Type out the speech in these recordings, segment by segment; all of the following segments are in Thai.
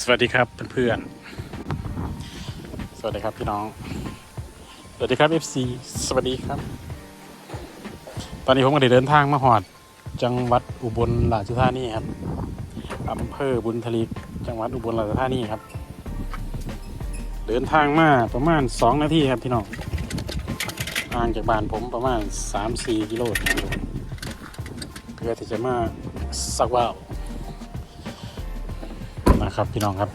สวัสดีครับเพื่อนๆ สวัสดีครับพี่น้อง สวัสดีครับ FC สวัสดีครับ ตอนนี้ผมก็ได้เดินทางมาหอด จังหวัดอุบลราชธานีครับอำเภอบุญทลิกจังหวัดอุบลราชธานีครับ เดินทางมาประมาณ 2 นาทีครับพี่น้องห่างจากบ้านผมประมาณ 3-4 กิโลนะครับเพื่อที่จะมาสักว่าว นะครับพี่น้องครับ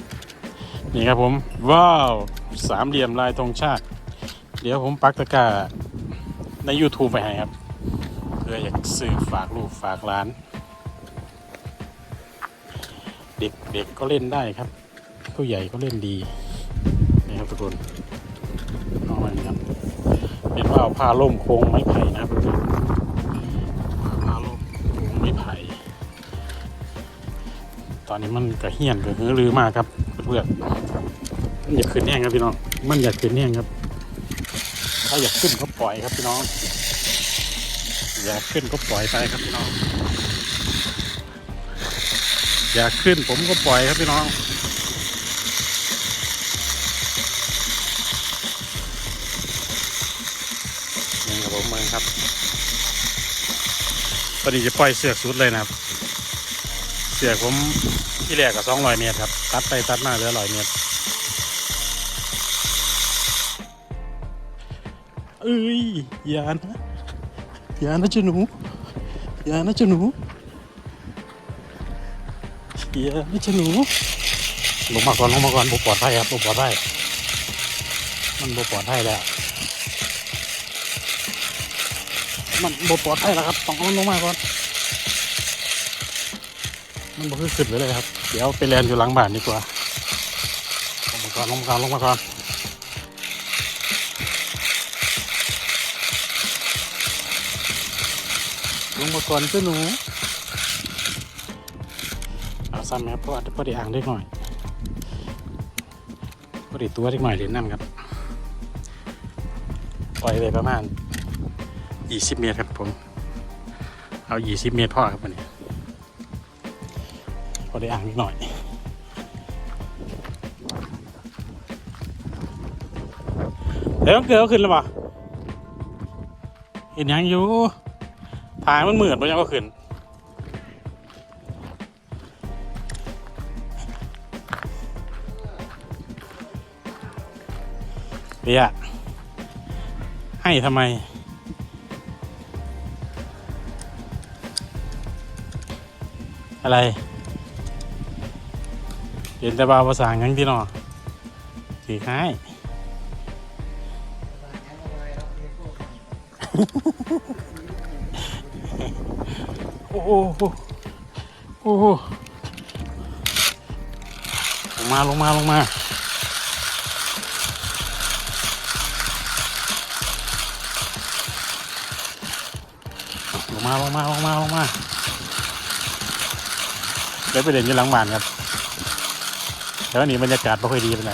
นี่ครับผมว้าวสามเหลี่ยมลายธงชาติ เดี๋ยวผมปักตะกร้าใน YouTube ไปให้ครับเพื่ออยากซื้อฝากลูกฝากร้าน เด็กเด็กก็เล่นได้ครับ ผู้ใหญ่ก็เล่นดีนี่ครับทุกคนเอามานี่ครับเป็นว่าวผ้าล่มโค้งไม้ไผ่นะครับทุกคนผ้าล่มโค้งไม้ไผ่ ตอนนี้มันกระเฮี้ยนกระหือรือมากครับเพื่อนมันอยากขึ้นแน่งครับพี่น้อง มันอยากขึ้นแน่งครับ ถ้าอยากขึ้นก็ปล่อยครับพี่น้อง อยากขึ้นก็ปล่อยไปครับพี่น้อง อยากขึ้นผมก็ปล่อยครับพี่น้องนี่ครับผมเมืองครับตอนนี้จะปล่อยเสือกสุดเลยนะครับ เสือกผมที่แรกก็สองร้อยเมตรครับ ตัดไปตัดมาเหลือร้อยเมตรเอ้ยอย่านะอย่านะจ้าหนูอย่านะจ้าหนูอย่านะจ้าหนูลงมาก่อนลงมาก่อนบ่ปลอดภัยครับบ่ปลอดภัยมันบ่ปลอดภัยแล้วมันบ่ปลอดภัยแล้วครับต้องเอาลงมาก่อน มันบ่คือขึ้นเลยครับ เดี๋ยวไปแลนอยู่หลังบ้านดีกว่าลงมาก่อนลงมาก่อนลงมาก่อนลงมาก่อนเจ้าหนูเอาซ้ำไหมครับเพราะว่าพอดีอ่างเล็กหน่อยพอดีตัวเล็กหน่อยเหรียนั่นครับปล่อยไปประมาณ 20 เมตรครับผม เอา 20 เมตรพ่อครับวันนี้ ได้อ่างนิดหน่อย เดี๋ยวเกลือขึ้นแล้วปะเห็นยังอยู่ทางมันเหมือนมันยังก็ขึ้นเบียให้ทำไมอะไร เห็นแต่บาภาษาหยังที่นอสีคล้ายโอ้โหโอ้โหลงมาลงมาลงมาลงมาลงมาลงมาลงมาเดี๋ยวไปเด่นอยู่หลังบ้านครับ แล้วนี้บรรยากาศไม่ค่อยดีเป็นไร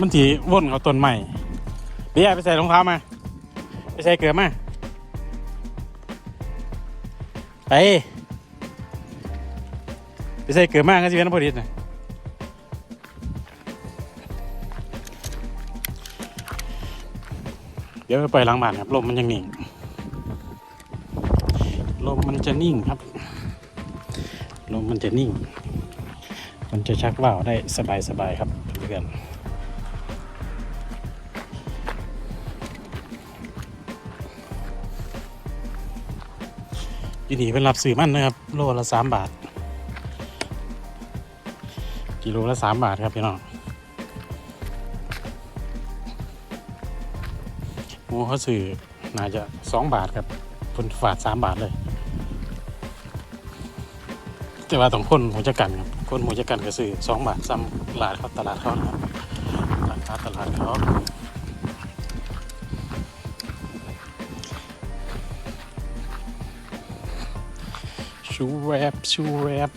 มันถีว่นเขาต้นใหม่เบียร์ไปใส่รองเท้ามา ไปใส่เกลือมา ไป ไปใส่เกลือมาก็จะเป็นพอดีนะเดี๋ยวไปปล่อยหลังบ้านครับลมมันยังนิ่ง มันจะนิ่งครับลมมันจะนิ่ง มันจะชักว่าวได้สบายๆครับเพื่อนยินดีเป็นรับสื่อมั่นนะครับ โลละสามบาท กิโลละสามบาทครับพี่น้องหมูเขาสื่อน่าจะสองบาทครับคนฝาดสามบาทเลย แต่ว่าต้องคนหมูจักกันครับคนหมูจักกันก็ซื้อสองบาทซ้ำตลาดเขาตลาดเขาครับราคาตลาดเขาชูแรปชูแรป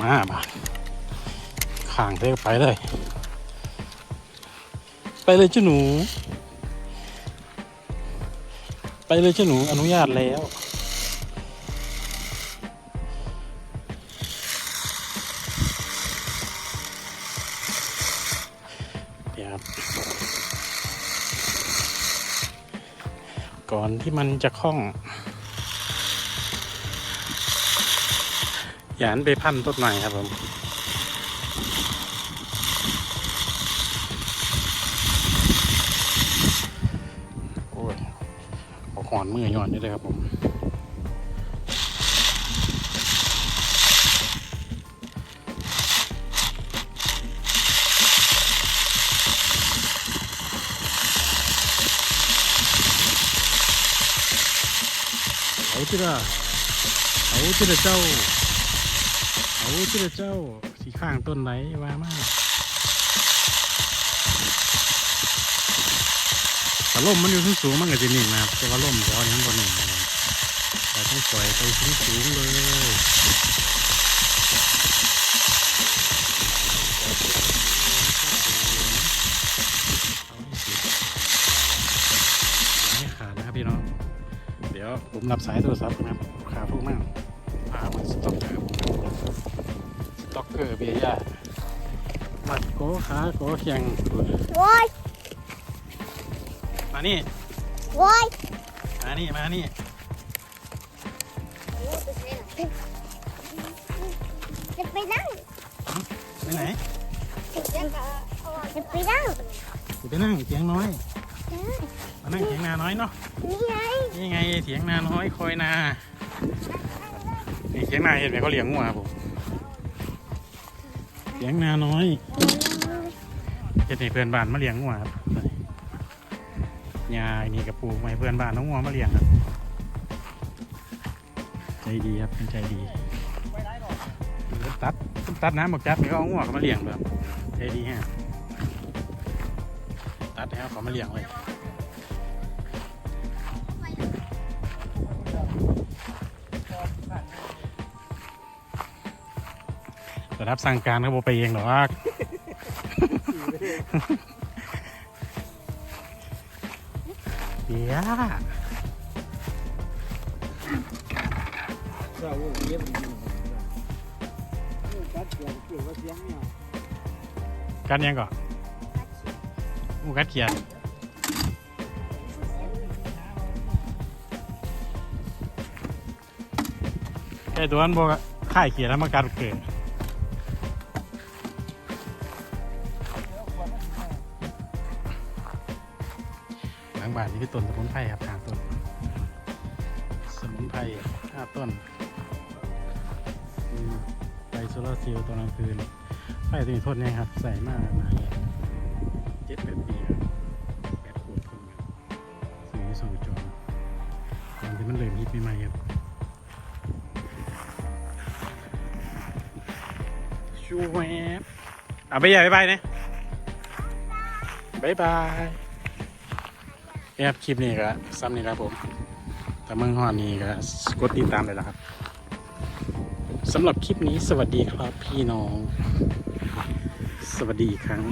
มาบาทข้างเทไปเลย ไปเลยเจ้าหนู ไปเลยเจ้าหนูอนุญาตแล้ว เดี๋ยวครับก่อนที่มันจะคล่องอย่านไปพันต้นใหม่ครับผม โอ้ย ออกหอนมือหย่อนนี่เลยครับผมเอาที่ละเอาที่ละเจ้าเอาที่ละเจ้าสีข้างต้นไหนว่ามาก แต่ล่มมันอยู่สูงสูงมันก็จะนิ่งนะครับแต่ว่าล่มร้อนนี่มันบ่นิ่งนะครับเราต้องปล่อยไปสูงๆเลยเอาให้สุดอย่าให้ขาดนะครับพี่น้อง เดี๋ยวผมรับสายโทรศัพท์นะครับขาพวกมากพามาสต็อกเกอร์ผมสต็อกเกอร์เบียร์มัดโกขาโกเคียงโว้ย มานี่ โว้ยมานี่ มานี่ จะไปนั่งไปไหนจะไปนั่งจะไปนั่งเถียงน้อย มานั่งเถียงนาน้อยเนาะ นี่ไงนี่ไงเถียงนาน้อยคอยนา นี่เถียงนาเห็นไหมเขาเลี้ยงงัวครับผมเถียงนาน้อยเห็นให้เพื่อนบ้านมาเลี้ยงงัวครับ ยาอันนี่กับปูมาให้เพื่อนบ้านน้องงัวมาเลี้ยงครับ ใจดีครับเป็นใจดีตัดตัดน้ำบอกจับนี่ก็เอางัวเขามาเลี้ยงแบบใจดีฮะตัดแล้วเขามาเลี้ยงเลยแต่รับสั่งการก็บอไปเองหรอก เยเจ้าเย็บอยู่กัดเสียงเกี่ยวกับเสียงเนี่ยกันยังก่อนหมูกัดเขียนไอ้ตัวนั้นบอกข่ายเขียนแล้วมากัดเกิด คือต้นสมุนไพรครับทาต้น สมุนไพรห้าต้นไฟโซลาร์เซลล์ตอนกลางคืนไฟตัวนี้ทนเนี่ยครับ ใส่มากนานเจ็ดแปดปีครับแปดขวดทนครับซื้อที่สองจอตอนที่มันเริ่มฮิตใหม่ๆครับชูแวบเอาไปใหญ่ไปไปเนี่ยบายบาย ครับคลิปนี้ก็ซ้ำนี่ครับผมถ้าเมืองฮอนนี่ก็กดติดตามเลยนะครับสำหรับคลิปนี้สวัสดีครับพี่น้อง สวัสดีอีกครั้ง